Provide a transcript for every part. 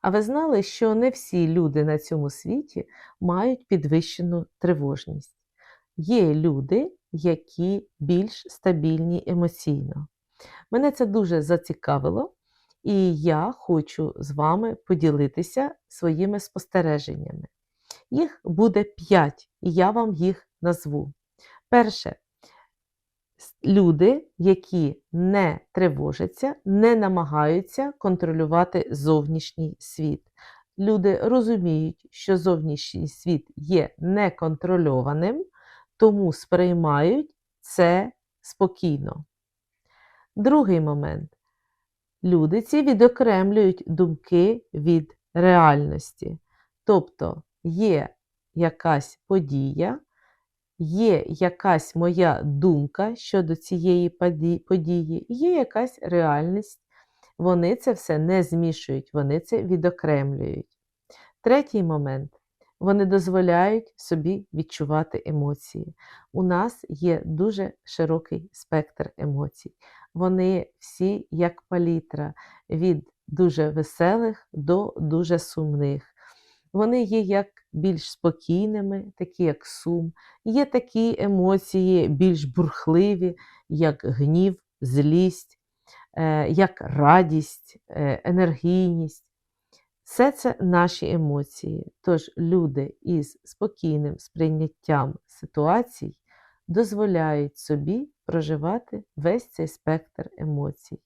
А ви знали, що не всі люди на цьому світі мають підвищену тривожність. Є люди, які більш стабільні емоційно. Мене це дуже зацікавило, і я хочу з вами поділитися своїми спостереженнями. Їх буде 5, і я вам їх назву. Перше, люди, які не тривожаться, не намагаються контролювати зовнішній світ. Люди розуміють, що зовнішній світ є неконтрольованим, тому сприймають це спокійно. Другий момент. Люди ці відокремлюють думки від реальності. Тобто є якась подія, є якась моя думка щодо цієї події, є якась реальність. Вони це все не змішують, вони це відокремлюють. Третій момент. Вони дозволяють собі відчувати емоції. У нас є дуже широкий спектр емоцій. Вони всі як палітра, від дуже веселих до дуже сумних. Вони є як більш спокійними, такі як сум, є такі емоції більш бурхливі, як гнів, злість, е, як радість, е, енергійність. Все це наші емоції. Тож люди із спокійним сприйняттям ситуацій дозволяють собі проживати весь цей спектр емоцій.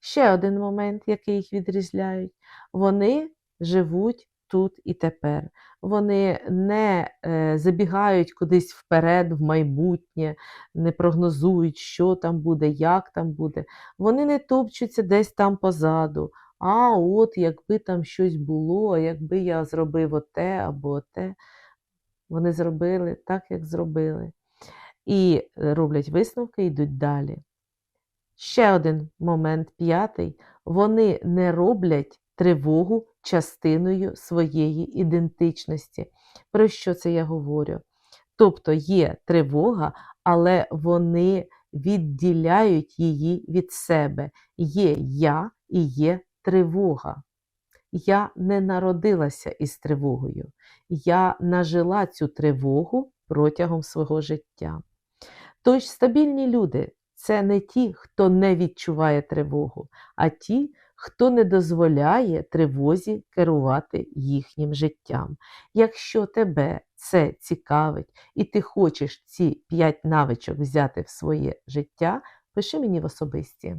Ще один момент, який їх відрізняють, вони живуть тут і тепер. Вони не е, забігають кудись вперед, в майбутнє, не прогнозують, що там буде, як там буде. Вони не топчуться десь там позаду. А от якби там щось було, якби я зробив оте або оте. Вони зробили так, як зробили. І роблять висновки і йдуть далі. Ще один момент, п'ятий. Вони не роблять тривогу частиною своєї ідентичності. Про що це я говорю? Тобто є тривога, але вони відділяють її від себе. Є я і є тривога. Я не народилася із тривогою. Я нажила цю тривогу протягом свого життя. Тож стабільні люди це не ті, хто не відчуває тривогу, а ті, хто не дозволяє тривозі керувати їхнім життям. Якщо тебе це цікавить і ти хочеш ці 5 навичок взяти в своє життя, пиши мені в особисті.